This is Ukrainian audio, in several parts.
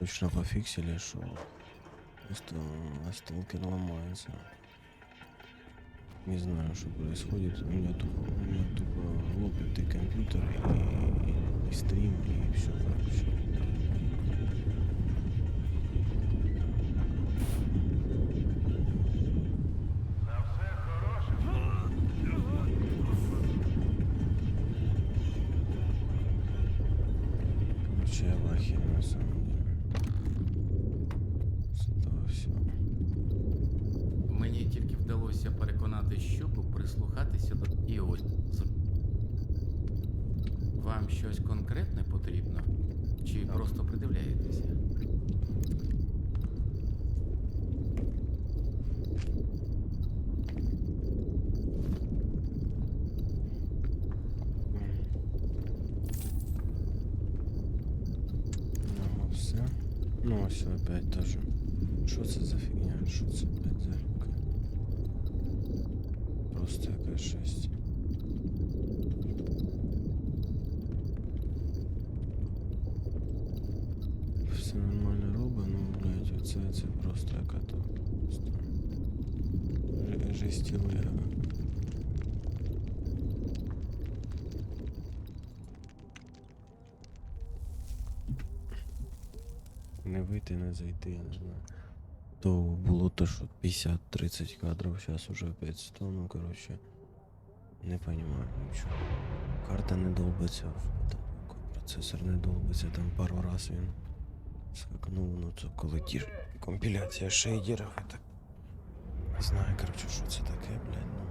точно пофиксили, что просто сталкер ломается. Не знаю, что происходит. У меня тупо, у меня тупо лопает и компьютер, и, и стрим, и все, короче. Короче, я в ахере на самом деле. Всего. Мені тільки вдалося переконати щуку прислухатися до і ось. Вам щось конкретне потрібно? Чи просто придивляєтеся? Ну, все. Ну, все опять тоже. Що це за фігня? Що це, блядь, за рюка? Просто якась шесть. Все нормально робить, ну, блядь, оце це просто яка то. Просто. Ж- Не вийти, не зайти, я не знаю. То було то, що 50-30 кадрів, зараз уже опять 100, ну коротше. Не понимаю нічого. Карта не долбиться в потолок, процесор не долбиться, там пару раз він скакнув, ну це коли ті ж компіляція шейдерів і так. Не знаю, коротше, що це таке, блядь, ну.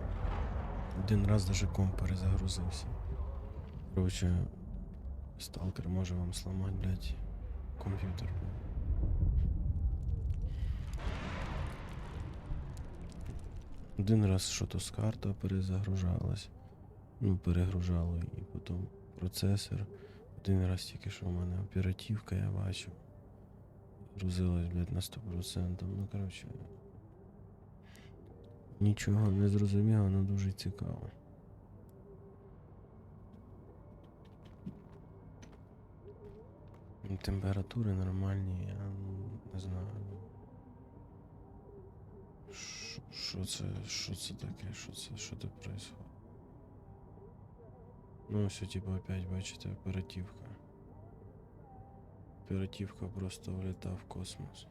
Один раз даже комп перезагрузився. Коротше, сталкер може вам сломати, блядь, комп'ютер. блядь. Один раз що-то з карта перезагружалась. Ну, перегружало і потім процесор. Один раз тільки що в мене оперативка, я бачив. Грузилась, блядь, на 100%. Ну, коротше. Нічого не зрозуміло, але дуже цікаво. Ну, Температури нормальні, я не знаю. Що- це, що це таке? Що це, що тут происходит? Ну, все, типа, опять, бачите, оперативка. Оперативка просто влета в космос.